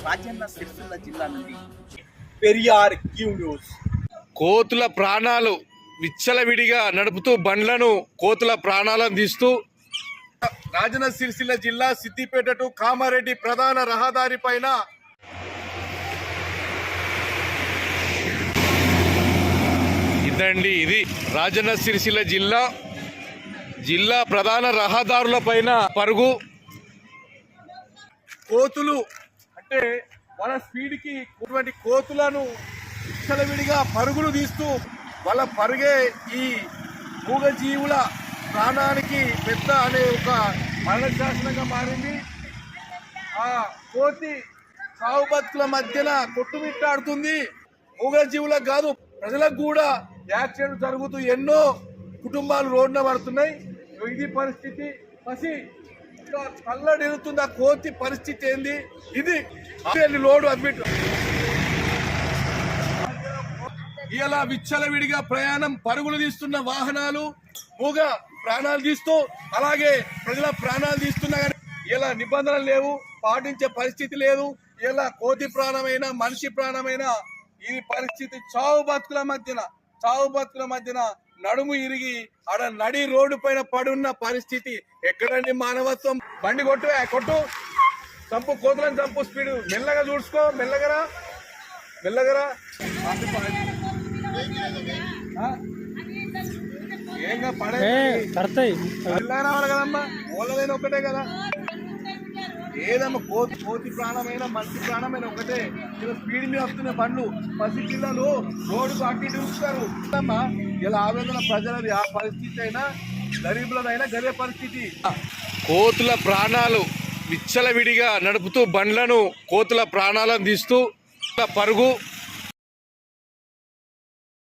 రాజన్న సిరిసిల్ల జిల్లా నుండి Periyar Q news. కోతుల ప్రాణాలు విచ్చలవిడిగా నడుపుతూ బండ్లను కోతుల ప్రాణాలను తీస్తూ రాజన్న సిరిసిల్ల జిల్లా సిద్దిపేట టు కామారెడ్డి ప్రధాన రహదారి పైన ఇదండి ఇది రాజన్న సిరిసిల్ల జిల్లా జిల్లా ప్రధాన రహదారుల పైన పరుగు కోతులు అంటే వాళ్ళ స్పీడ్కి ఉన్నటువంటి కోతులను విచ్చలవిడిగా పరుగులు తీస్తూ వాళ్ళ పరుగే ఈ మూగజీవుల ప్రాణానికి పెద్ద అనే ఒక మరణశాసనంగా మారింది. ఆ కోతి సాగు బతుకుల మధ్యన కొట్టుమిట్టాడుతుంది. మూగజీవులకు కాదు ప్రజలకు కూడా యాక్సిడెంట్ జరుగుతూ ఎన్నో కుటుంబాలు రోడ్డున పడుతున్నాయి. ఇది పరిస్థితి. పసి ఇంకా ఆ కోతి పరిస్థితి ఏంది? ఇది లోడు అడ్మిట్. ఇలా విచ్చలవిడిగా ప్రయాణం పరుగులు తీస్తున్న వాహనాలు మూగ ప్రాణాలు తీస్తూ అలాగే ప్రజల ప్రాణాలు తీస్తున్నా కానీ ఇలా నిబంధనలు లేవు పాటించే పరిస్థితి లేదు. ఇలా కోతి ప్రాణమైన మనిషి ప్రాణమైన ఈ పరిస్థితి చావు బతుకుల మధ్యన చావు బతుకుల మధ్యన నడుము ఇరిగి ఆడ నడి రోడ్డు పైన పడున్న పరిస్థితి ఎక్కడండి మానవత్వం? బండి కొట్టు కొట్టు. చంపు కోతులను చంపు స్పీడ్. మెల్లగా చూసుకో మెల్లగరా మెల్లగరా? ఏంగా పడే కడతాయి. రావాలి కదమ్మా. ఓళ్ళదైనా ఒకటే కదా. ఏదమ్మా కోతి కోతి ప్రాణమైన మనిషి ప్రాణమైన ఒకటే. ఇలా స్పీడ్ మీద వస్తున్న బండ్లు పసి పిల్లలు రోడ్డు అట్టి చూస్తారు అమ్మా ఇలా ఆవేదన ప్రజలది ఆ పరిస్థితి అయినా గరీబులదైనా గదే పరిస్థితి. కోతుల ప్రాణాలు విచ్చలవిడిగా నడుపుతూ బండ్లను కోతుల ప్రాణాలను తీస్తూ పరుగు